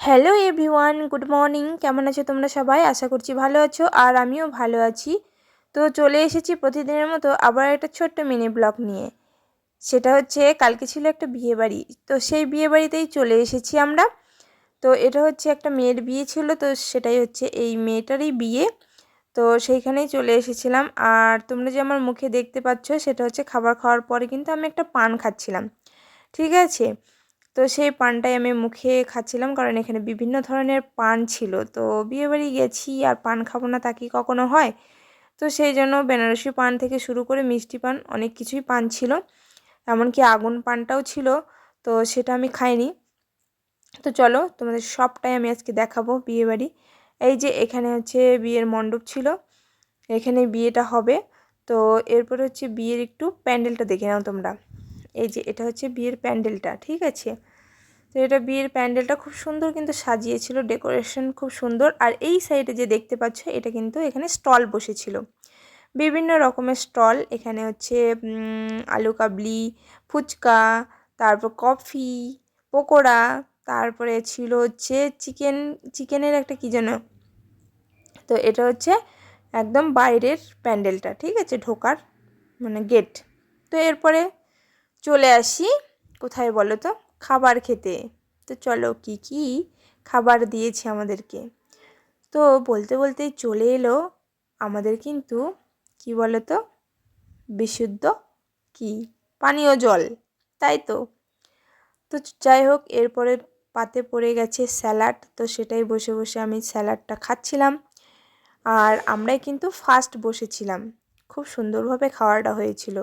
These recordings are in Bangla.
হ্যালো এভরিওয়ান গুড মর্নিং কেমন আছো তোমরা সবাই? আশা করছি ভালো আছো আর আমিও ভালো আছি। তো চলে এসেছি প্রতিদিনের মতো আবার একটা ছোট্ট মিনি ব্লগ নিয়ে। সেটা হচ্ছে কালকে ছিল একটা বিয়ে বাড়ি। তো সেই বিয়ে বাড়িতেই চলে এসেছি আমরা। তো এটা হচ্ছে একটা মেয়ের বিয়ে ছিল। তো সেটাই হচ্ছে এই মেয়েটারই বিয়ে। তো সেইখানেই চলে এসেছিলাম। আর তোমরা যে আমার মুখে দেখতে পাচ্ছ, সেটা হচ্ছে খাবার খাওয়ার পরে কিন্তু আমি একটা পান খাচ্ছিলাম। ঠিক আছে? তো সেই পানটাই আমি মুখে খাচ্ছিলাম কারণ এখানে বিভিন্ন ধরনের পান ছিল। তো বিয়েবাড়ি গেছি আর পান খাব না তা কি কখনো হয়? তো সেই জন্য বেনারসি পান থেকে শুরু করে মিষ্টি পান অনেক কিছুই পান ছিল। এমনকি আগুন পানটাও ছিল, তো সেটা আমি খাইনি। তো চলো তোমাদের সবটাই আমি আজকে দেখাবো বিয়েবাড়ি এই যে এখানে হচ্ছে বিয়ের মণ্ডপ ছিল, এখানে বিয়েটা হবে। তো এরপর হচ্ছে বিয়ের একটু প্যান্ডেলটা দেখে নাও তোমরা। এই যে এটা হচ্ছে বিয়ের প্যান্ডেলটা, ঠিক আছে? তো এটা বিয়ের প্যান্ডেলটা খুব সুন্দর কিন্তু সাজিয়েছিল, ডেকোরেশন খুব সুন্দর। আর এই সাইডে যে দেখতে পাচ্ছ, এটা কিন্তু এখানে স্টল বসেছিল। বিভিন্ন রকমের স্টল, এখানে হচ্ছে আলু কাবলি, ফুচকা, তারপর কফি, পকোড়া, তারপরে ছিল হচ্ছে চিকেন, চিকেনের একটা কী যেন? তো এটা হচ্ছে একদম বাইরের প্যান্ডেলটা, ঠিক আছে? ঢোকার মানে গেট। তো এরপরে চলে আসি, কোথায় বলো তো? খাবার খেতে। তো চলো কি কি খাবার দিয়েছে আমাদেরকে। তো বলতে বলতেই চলে এলো আমাদের কিন্তু, কি বলো তো বিশুদ্ধ কি? পানীয় জল, তাই তো? তো যাই হোক, এরপরে পাতে পড়ে গেছে স্যালাড, তো সেটাই বসে বসে আমি স্যালাডটা খাচ্ছিলাম। আর আমরাই কিন্তু ফার্স্ট বসেছিলাম। খুব সুন্দরভাবে খাওয়াটা হয়েছিল।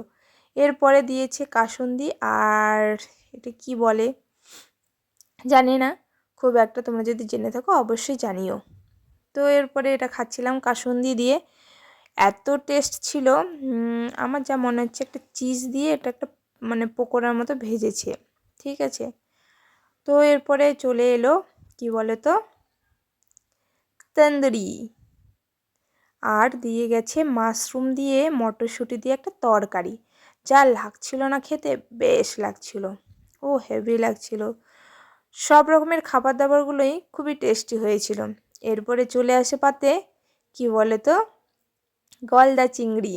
এরপরে দিয়েছে কাসুন্দি আর এটা কি বলে? জানি না। খুব একটা তোমরা যদি জেনে থাকো, অবশ্যই জানিও। তো এরপরে এটা খাচ্ছিলাম কাসুন্দি দিয়ে। এত টেস্ট ছিল আমার যা মনে হচ্ছে একটা চিজ দিয়ে এটা একটা মানে পকোড়ার মতো ভেজেছে, ঠিক আছে? তো এরপরে চলে এলো, কি বলে তো তন্দুরি। আর দিয়ে গেছে মাশরুম দিয়ে মটরশুঁটি দিয়ে একটা তরকারি। যা লাগছিল না খেতে বেশ লাগছিল। ও হেভি লাগছিল। সব রকমের খাবার দাবারগুলোই খুবই টেস্টি হয়েছিল। এরপরে চলে আসে পাতে, কি বলে তো? গলদা চিংড়ি।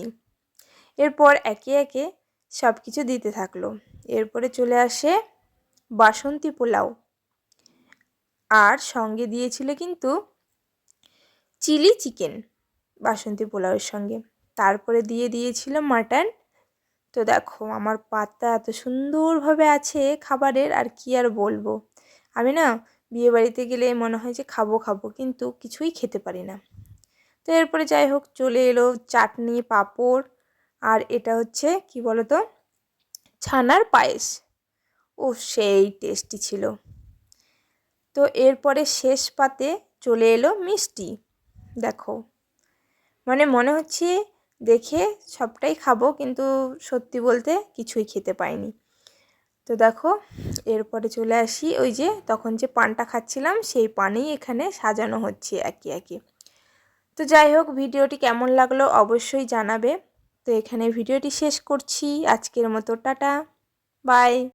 এরপর একে একে সব কিছু দিতে থাকল। এরপরে চলে আসে বাসন্তী পোলাও। আর সঙ্গে দিয়েছিল কিন্তু চিলি চিকেন বাসন্তী পোলাওয়ের সঙ্গে। তারপরে দিয়ে দিয়েছিল মাটন তো দেখো, আমার পাতা এত সুন্দরভাবে আছে খাবারের, আর কি আর বলব? আমি না বিয়ে বাড়িতে গেলে মনে হয় যে খাব খাব, কিন্তু কিছুই খেতে পারি না। তো এরপরে যাই হোক, চলে এলো চাটনি, পাঁপড়, আর এটা হচ্ছে, কি বলতো? ছানার পায়েস। ও, সেই টেস্টি ছিল। তো এরপরে শেষ পাতে চলে এলো মিষ্টি। দেখো মানে মনে হচ্ছে দেখে সবটাই খাব, কিন্তু সত্যি বলতে কিছুই খেতে পাইনি। তো দেখো, এরপরে চলে আসি ওই যে তখন যে পানটা খাচ্ছিলাম, সেই পানেই এখানে সাজানো হচ্ছে একে একে। তো যাই হোক, ভিডিওটি কেমন লাগল অবশ্যই জানাবে। তো এখানে ভিডিওটি শেষ করছি। আজকের মতো টাটা। বাই।